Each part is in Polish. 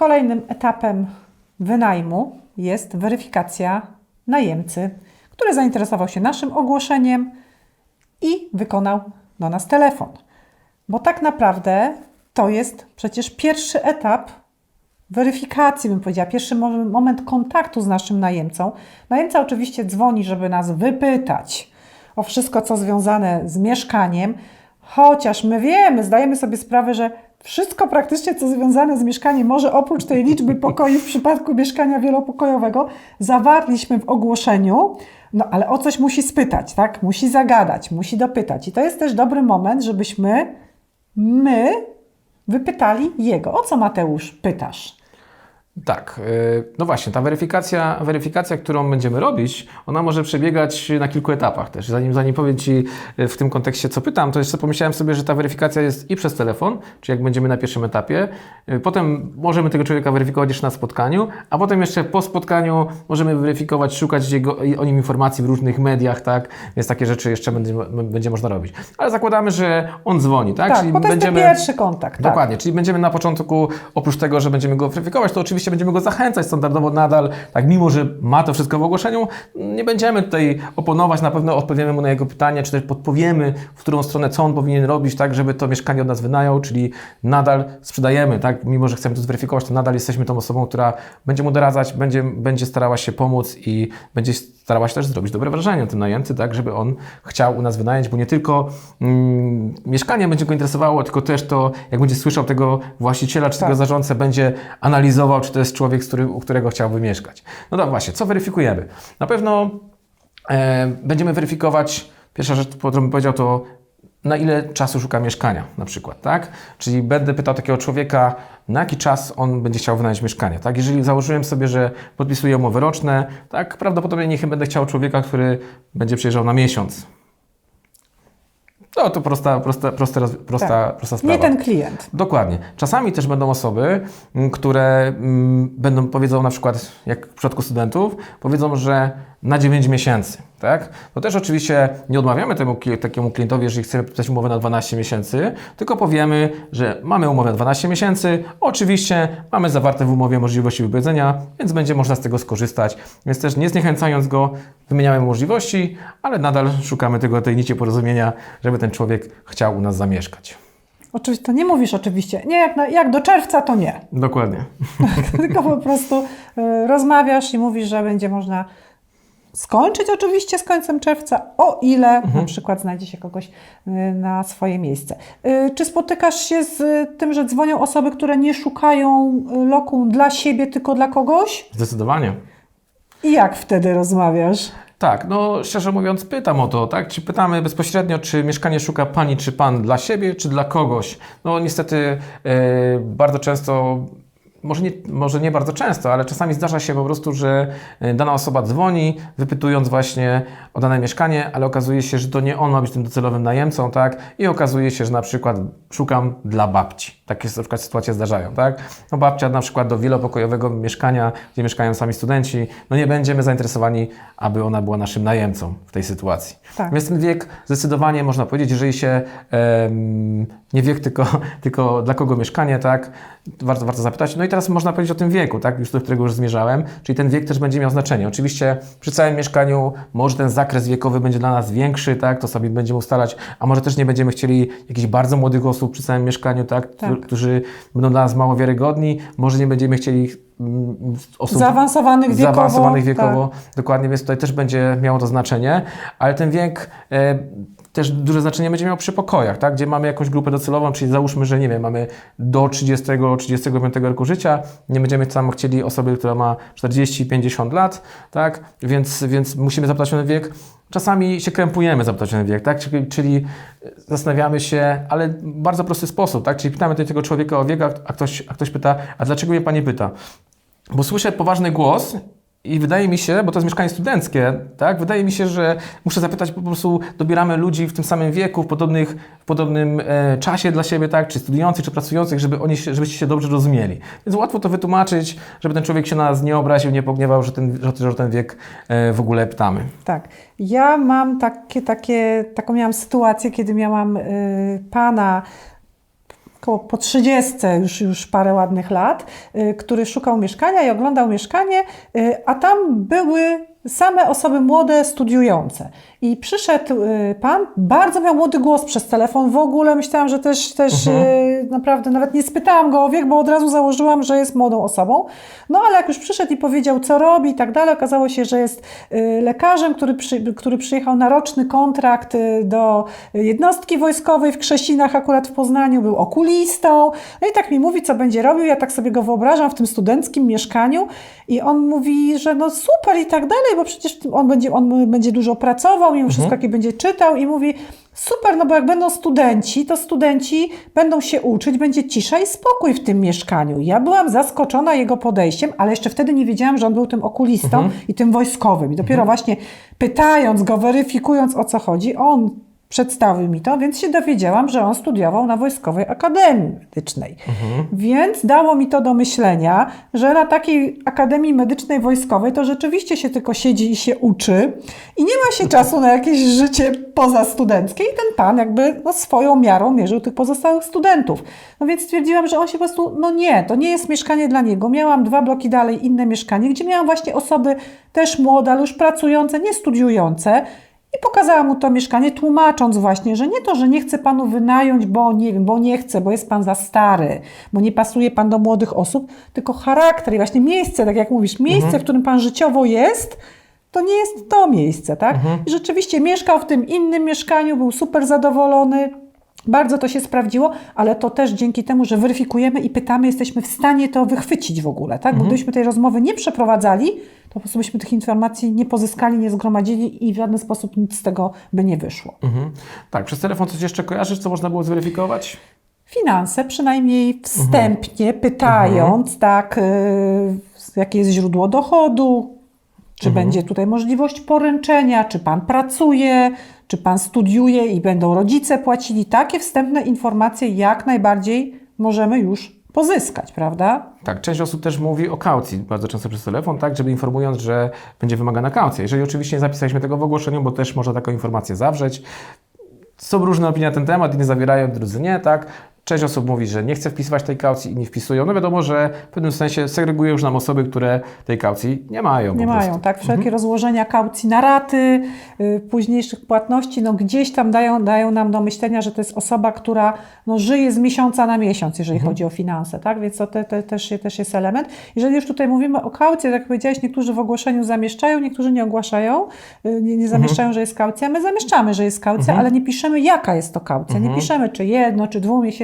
Kolejnym etapem wynajmu jest weryfikacja najemcy, który zainteresował się naszym ogłoszeniem i wykonał do nas telefon. Bo tak naprawdę to jest przecież pierwszy etap weryfikacji, bym powiedziała, pierwszy mo- moment kontaktu z naszym najemcą. Najemca oczywiście dzwoni, żeby nas wypytać o wszystko, co związane z mieszkaniem, chociaż my wiemy, zdajemy sobie sprawę, że wszystko praktycznie, co związane z mieszkaniem, może oprócz tej liczby pokoi w przypadku mieszkania wielopokojowego, zawarliśmy w ogłoszeniu, no ale o coś musi spytać, tak? Musi zagadać, musi dopytać. I to jest też dobry moment, żebyśmy my wypytali jego. O co Mateusz pytasz? Tak, y, no właśnie, ta weryfikacja, weryfikacja, którą będziemy robić, ona może przebiegać na kilku etapach też. Zanim, zanim powiem Ci y, w tym kontekście, co pytam, to jeszcze pomyślałem sobie, że ta weryfikacja jest i przez telefon, czyli jak będziemy na pierwszym etapie, y, potem możemy tego człowieka weryfikować jeszcze na spotkaniu, a potem jeszcze po spotkaniu możemy weryfikować, szukać jego, o nim informacji w różnych mediach, tak, więc takie rzeczy jeszcze będzie, będzie można robić. Ale zakładamy, że on dzwoni, tak, Tak, bo to jest ten pierwszy kontakt. Tak. Dokładnie, czyli będziemy na początku, oprócz tego, że będziemy go weryfikować, to oczywiście będziemy go zachęcać standardowo nadal, tak mimo, że ma to wszystko w ogłoszeniu, nie będziemy tutaj oponować, na pewno odpowiemy mu na jego pytanie, czy też podpowiemy, w którą stronę, co on powinien robić, tak, żeby to mieszkanie od nas wynajął, czyli nadal sprzedajemy, tak, mimo, że chcemy to zweryfikować, to nadal jesteśmy tą osobą, która będzie mu doradzać, będzie, będzie starała się pomóc i będzie starała się też zrobić dobre wrażenie na tym najemcy, tak, żeby on chciał u nas wynająć, bo nie tylko mm, mieszkanie będzie go interesowało, tylko też to, jak będzie słyszał tego właściciela czy Tak. tego zarządcę, będzie analizował, czy to jest człowiek, który, u którego chciałby mieszkać. No tak właśnie, co weryfikujemy? Na pewno e, będziemy weryfikować, pierwsza rzecz, którą bym powiedział, to na ile czasu szuka mieszkania na przykład, tak? Czyli będę pytał takiego człowieka, na jaki czas on będzie chciał wynająć mieszkanie, tak? Jeżeli założyłem sobie, że podpisuję umowy roczne, tak, prawdopodobnie nie będę chciał człowieka, który będzie przyjeżdżał na miesiąc. No to prosta, prosta, prosta, prosta, Tak. prosta sprawa. Nie ten klient. Dokładnie. Czasami też będą osoby, m, które m, będą powiedzą na przykład, jak w przypadku studentów, powiedzą, że na 9 miesięcy, tak? To też oczywiście nie odmawiamy temu, takiemu klientowi, jeżeli chcemy podpisać umowę na 12 miesięcy, tylko powiemy, że mamy umowę na 12 miesięcy, oczywiście mamy zawarte w umowie możliwości wypowiedzenia, więc będzie można z tego skorzystać, więc też nie zniechęcając go, wymieniamy możliwości, ale nadal szukamy tego, tej nici porozumienia, żeby ten człowiek chciał u nas zamieszkać. Oczywiście, to nie mówisz oczywiście. Nie, jak, na, jak do czerwca, to nie. Dokładnie. Tylko po prostu y, rozmawiasz i mówisz, że będzie można skończyć oczywiście z końcem czerwca, o ile na przykład znajdzie się kogoś y, na swoje miejsce. Y, Czy spotykasz się z tym, że dzwonią osoby, które nie szukają y, lokum dla siebie, tylko dla kogoś? Zdecydowanie. I jak wtedy rozmawiasz? Tak, no szczerze mówiąc pytam o to, tak? Czy pytamy bezpośrednio, czy mieszkanie szuka pani czy pan dla siebie, czy dla kogoś? No niestety e, bardzo często, może nie, może nie bardzo często, ale czasami zdarza się po prostu, że e, dana osoba dzwoni, wypytując właśnie o dane mieszkanie, ale okazuje się, że to nie on ma być tym docelowym najemcą, tak? I okazuje się, że na przykład szukam dla babci. Takie na przykład sytuacje zdarzają, tak? No babcia na przykład do wielopokojowego mieszkania, gdzie mieszkają sami studenci, no nie będziemy zainteresowani, aby ona była naszym najemcą w tej sytuacji. Tak. Więc ten wiek zdecydowanie można powiedzieć, jeżeli się em, nie wiek, tylko, tylko dla kogo mieszkanie, tak? Warto, warto zapytać. No i teraz można powiedzieć o tym wieku, tak? Już do którego już zmierzałem, czyli ten wiek też będzie miał znaczenie. Oczywiście przy całym mieszkaniu może ten zakres wiekowy będzie dla nas większy, tak? To sobie będziemy ustalać, a może też nie będziemy chcieli jakichś bardzo młodych osób przy całym mieszkaniu, tak? Tak. Którzy będą dla nas mało wiarygodni. Może nie będziemy chcieli mm, osób Zaawansowanych wiekowo. zaawansowanych tak. wiekowo. Dokładnie, więc tutaj też będzie miało to znaczenie, ale ten wiek e, też duże znaczenie będzie miał przy pokojach, tak? gdzie mamy jakąś grupę docelową, czyli załóżmy, że nie wiem, mamy do 30-35 roku życia, nie będziemy tam chcieli osoby, która ma 40-50 lat, tak? więc, więc musimy zapytać o wiek. Czasami się krępujemy zapytać o wiek, tak? czyli, czyli zastanawiamy się, ale w bardzo prosty sposób, tak? czyli pytamy tego człowieka o wiek, a ktoś, a ktoś pyta, a dlaczego mnie Pani pyta? Bo słyszę poważny głos i wydaje mi się, bo to jest mieszkanie studenckie, tak? Wydaje mi się, że muszę zapytać, po prostu dobieramy ludzi w tym samym wieku, w, podobnych, w podobnym e, czasie dla siebie, tak? Czy studiujących, czy pracujących, żeby oni żebyście się dobrze rozumieli. Więc łatwo to wytłumaczyć, żeby ten człowiek się na nas nie obraził, nie pogniewał, że ten, że, że ten wiek e, w ogóle pytamy. Tak. Ja mam takie, takie, taką miałam sytuację, kiedy miałam y, pana koło po 30, już, już parę ładnych lat, y, który szukał mieszkania i oglądał mieszkanie, y, a tam były same osoby młode, studiujące. I przyszedł y, pan, bardzo miał młody głos przez telefon. W ogóle myślałam, że też, też y, naprawdę nawet nie spytałam go o wiek, bo od razu założyłam, że jest młodą osobą. No ale jak już przyszedł i powiedział, co robi i tak dalej, okazało się, że jest y, lekarzem, który, przy, który przyjechał na roczny kontrakt do jednostki wojskowej w Krzesinach, akurat w Poznaniu, był okulistą. No i tak mi mówi, co będzie robił. Ja tak sobie go wyobrażam w tym studenckim mieszkaniu i on mówi, że no super i tak dalej, bo przecież on będzie, on będzie dużo pracował, mimo wszystko, jakie będzie czytał i mówi, super, no bo jak będą studenci, to studenci będą się uczyć, będzie cisza i spokój w tym mieszkaniu. Ja byłam zaskoczona jego podejściem, ale jeszcze wtedy nie wiedziałam, że on był tym okulistą i tym wojskowym. I dopiero właśnie pytając go, weryfikując o co chodzi, on przedstawił mi to, więc się dowiedziałam, że on studiował na Wojskowej Akademii Medycznej. Więc dało mi to do myślenia, że na takiej Akademii Medycznej Wojskowej to rzeczywiście się tylko siedzi i się uczy i nie ma się czasu na jakieś życie pozastudenckie i ten pan jakby no, swoją miarą mierzył tych pozostałych studentów. No więc stwierdziłam, że on się po prostu, no nie, to nie jest mieszkanie dla niego. Miałam dwa bloki dalej inne mieszkanie, gdzie miałam właśnie osoby też młode, ale już pracujące, nie studiujące, i pokazałam mu to mieszkanie, tłumacząc właśnie, że nie to, że nie chcę panu wynająć, bo nie wiem, bo nie chcę, bo jest pan za stary, bo nie pasuje pan do młodych osób, tylko charakter i właśnie miejsce, tak jak mówisz, miejsce, w którym pan życiowo jest, to nie jest to miejsce, tak? I rzeczywiście mieszkał w tym innym mieszkaniu, był super zadowolony. Bardzo to się sprawdziło, ale to też dzięki temu, że weryfikujemy i pytamy, jesteśmy w stanie to wychwycić w ogóle, tak? Bo gdybyśmy tej rozmowy nie przeprowadzali, to po prostu byśmy tych informacji nie pozyskali, nie zgromadzili i w żaden sposób nic z tego by nie wyszło. Mhm. Tak, przez telefon coś jeszcze kojarzysz, co można było zweryfikować? Finanse, przynajmniej wstępnie, pytając, tak, y, jakie jest źródło dochodu, czy będzie tutaj możliwość poręczenia, czy pan pracuje, czy pan studiuje i będą rodzice płacili. Takie wstępne informacje jak najbardziej możemy już pozyskać, prawda? Tak, część osób też mówi o kaucji bardzo często przez telefon, tak, żeby informując, że będzie wymagana kaucja. Jeżeli oczywiście nie zapisaliśmy tego w ogłoszeniu, bo też można taką informację zawrzeć. Są różne opinie na ten temat, inni zawierają, drudzy nie, tak. Część osób mówi, że nie chce wpisywać tej kaucji, inni wpisują. No wiadomo, że w pewnym sensie segreguje już nam osoby, które tej kaucji nie mają. Nie mają, prostu. tak? Wszelkie rozłożenia kaucji na raty, y, późniejszych płatności, no gdzieś tam dają, dają nam do myślenia, że to jest osoba, która no, żyje z miesiąca na miesiąc, jeżeli chodzi o finanse, tak? Więc to te, te, też, też jest element. Jeżeli już tutaj mówimy o kaucji, tak jak powiedziałeś, niektórzy w ogłoszeniu zamieszczają, niektórzy nie ogłaszają, y, nie, nie zamieszczają, że jest kaucja. My zamieszczamy, że jest kaucja, ale nie piszemy, jaka jest to kaucja. Nie piszemy, czy jedno, czy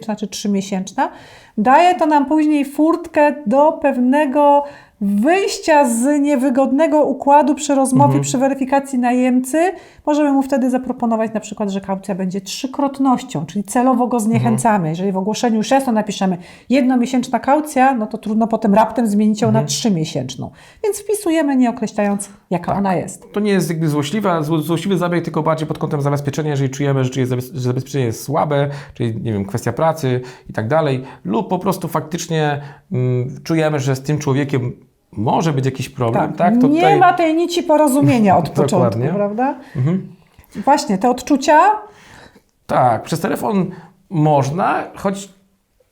dwumiesięczna, czy trzymiesięczna. Daje to nam później furtkę do pewnego wyjścia z niewygodnego układu przy rozmowie, przy weryfikacji najemcy, możemy mu wtedy zaproponować na przykład, że kaucja będzie trzykrotnością, czyli celowo go zniechęcamy. Jeżeli w ogłoszeniu już jest, to napiszemy jednomiesięczna kaucja, no to trudno potem raptem zmienić ją na trzymiesięczną. Więc wpisujemy, nie określając, jaka ona jest. To nie jest jakby złośliwe, a zło- złośliwy zabieg tylko bardziej pod kątem zabezpieczenia, jeżeli czujemy, że, jest, że zabezpieczenie jest słabe, czyli nie wiem, kwestia pracy i tak dalej, lub po prostu faktycznie mm, czujemy, że z tym człowiekiem może być jakiś problem, tak? To nie tutaj- ma tej nici porozumienia od początku, Dokładnie. Mhm. prawda? Właśnie, te odczucia Tak, przez telefon można, choć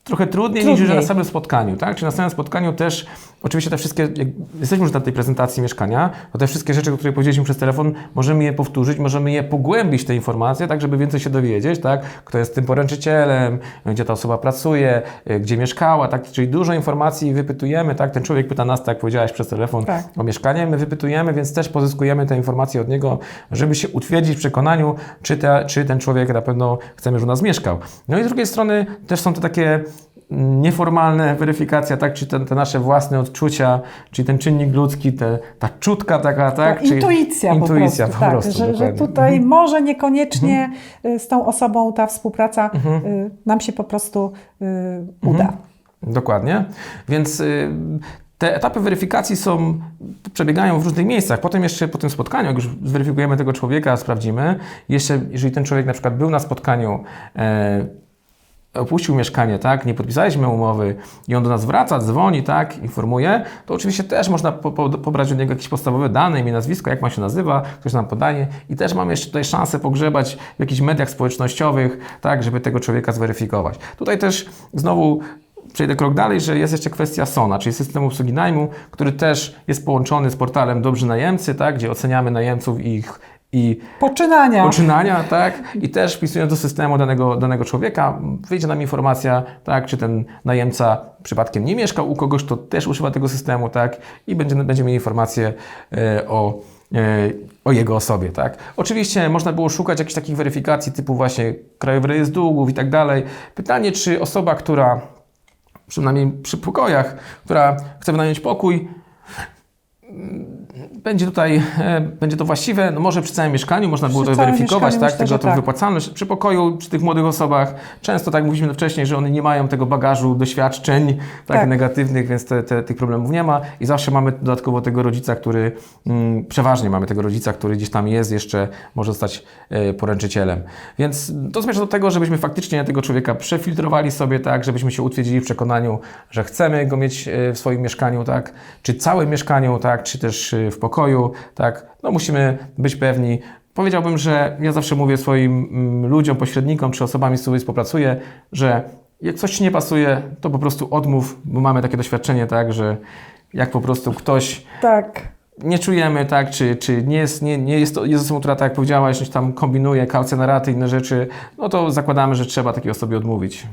trochę trudniej, Trudniej. niż na samym spotkaniu, tak? Czyli na samym spotkaniu też, oczywiście te wszystkie, jak jesteśmy już na tej prezentacji mieszkania, to te wszystkie rzeczy, o których powiedzieliśmy przez telefon, możemy je powtórzyć, możemy je pogłębić, te informacje, tak, żeby więcej się dowiedzieć, tak? Kto jest tym poręczycielem, gdzie ta osoba pracuje, y, gdzie mieszkała, tak? Czyli dużo informacji wypytujemy, tak? Ten człowiek pyta nas, tak jak powiedziałaś, przez telefon Tak. o mieszkanie, my wypytujemy, więc też pozyskujemy te informacje od niego, żeby się utwierdzić w przekonaniu, czy, te, czy ten człowiek na pewno chcemy, żeby u nas mieszkał. No i z drugiej strony też są te takie nieformalne weryfikacja, tak, czy te, te nasze własne odczucia, czyli ten czynnik ludzki, te, ta czutka taka, tak? Czyli intuicja, intuicja po prostu, po tak, prostu, że, że tutaj może niekoniecznie y, z tą osobą ta współpraca y, nam się po prostu y, uda. Dokładnie. Więc y, te etapy weryfikacji są, przebiegają w różnych miejscach. Potem jeszcze po tym spotkaniu, jak już zweryfikujemy tego człowieka, sprawdzimy, jeszcze jeżeli ten człowiek na przykład był na spotkaniu e, opuścił mieszkanie, tak, nie podpisaliśmy umowy i on do nas wraca, dzwoni, tak, informuje, to oczywiście też można po, po, pobrać od niego jakieś podstawowe dane, imię, nazwisko, jak ma się nazywa, ktoś nam podaje i też mamy jeszcze tutaj szansę pogrzebać w jakichś mediach społecznościowych, tak, żeby tego człowieka zweryfikować. Tutaj też znowu przejdę krok dalej, że jest jeszcze kwestia SONA, czyli systemu obsługi najmu, który też jest połączony z portalem Dobrzy Najemcy, tak, gdzie oceniamy najemców i ich i Poczynania. poczynania, tak? I też wpisując do systemu danego, danego człowieka, wyjdzie nam informacja, tak? Czy ten najemca przypadkiem nie mieszkał u kogoś, to też używa tego systemu, tak? I będzie, będziemy mieli informację e, o, e, o jego osobie, tak? Oczywiście można było szukać jakichś takich weryfikacji typu właśnie Krajowy Rejestr Długów i tak dalej. Pytanie, czy osoba, która przynajmniej przy pokojach, która chce wynająć pokój, będzie tutaj, e, będzie to właściwe, no może przy całym mieszkaniu można było Przy to całym weryfikować, tak, myślę, tego to tak. wypłacalność. Przy pokoju, przy tych młodych osobach, często tak mówiliśmy wcześniej, że one nie mają tego bagażu doświadczeń tak, Tak. negatywnych, więc te, te, tych problemów nie ma i zawsze mamy dodatkowo tego rodzica, który, mm, przeważnie mamy tego rodzica, który gdzieś tam jest jeszcze, może zostać e, poręczycielem. Więc to zmierza do tego, żebyśmy faktycznie tego człowieka przefiltrowali sobie, tak, żebyśmy się utwierdzili w przekonaniu, że chcemy go mieć e, w swoim mieszkaniu, tak, czy całym mieszkaniu, tak, czy też w pokoju, tak, no musimy być pewni. Powiedziałbym, że ja zawsze mówię swoim mm, ludziom, pośrednikom, czy osobami, z którymi współpracuję, że jak coś Ci nie pasuje, to po prostu odmów, bo mamy takie doświadczenie, tak, że jak po prostu ktoś Tak. nie czujemy, tak, czy, czy nie, jest, nie, nie jest to jest osobą, która, tak jak powiedziałaś, tam kombinuje, kaucja na raty, inne rzeczy, no to zakładamy, że trzeba takiej osobie odmówić.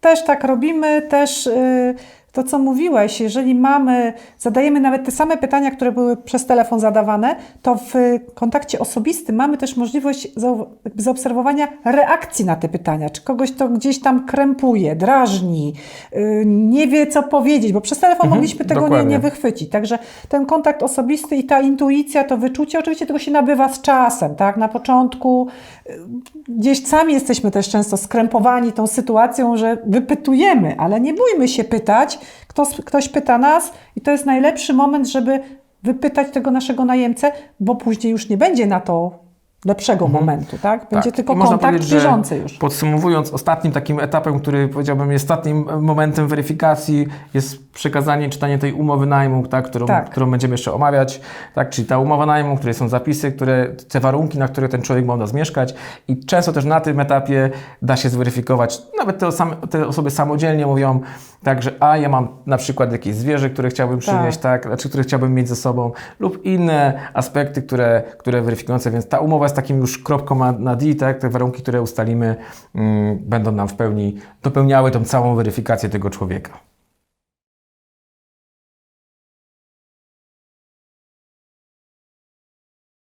Też tak robimy, też y, to, co mówiłeś, jeżeli mamy, zadajemy nawet te same pytania, które były przez telefon zadawane, to w kontakcie osobistym mamy też możliwość zaobserwowania reakcji na te pytania. Czy kogoś to gdzieś tam krępuje, drażni, y, nie wie, co powiedzieć, bo przez telefon mogliśmy tego nie, nie wychwycić. Także ten kontakt osobisty i ta intuicja, to wyczucie, oczywiście tego się nabywa z czasem, tak? Na początku y, gdzieś sami jesteśmy też często skrępowani tą sytuacją, że wypytujemy, ale nie bójmy się pytać. Ktoś, ktoś pyta nas i to jest najlepszy moment, żeby wypytać tego naszego najemcę, bo później już nie będzie na to lepszego momentu, tak? Będzie Mhm. Tak. tylko I kontakt bieżący już. Podsumowując, ostatnim takim etapem, który powiedziałbym jest ostatnim momentem weryfikacji, jest przekazanie, czytanie tej umowy najmu, tak, którą, Tak. którą będziemy jeszcze omawiać. Tak, czyli ta umowa najmu, w której są zapisy, które, te warunki, na które ten człowiek ma u nas mieszkać. I często też na tym etapie da się zweryfikować, nawet te, te osoby samodzielnie mówią, tak, że a ja mam na przykład jakieś zwierzę, które chciałbym przynieść, tak, znaczy, które chciałbym mieć ze sobą, lub inne aspekty, które, które weryfikujące, więc ta umowa jest takim już kropką na, D, tak, te warunki, które ustalimy, mm, będą nam w pełni dopełniały tą całą weryfikację tego człowieka.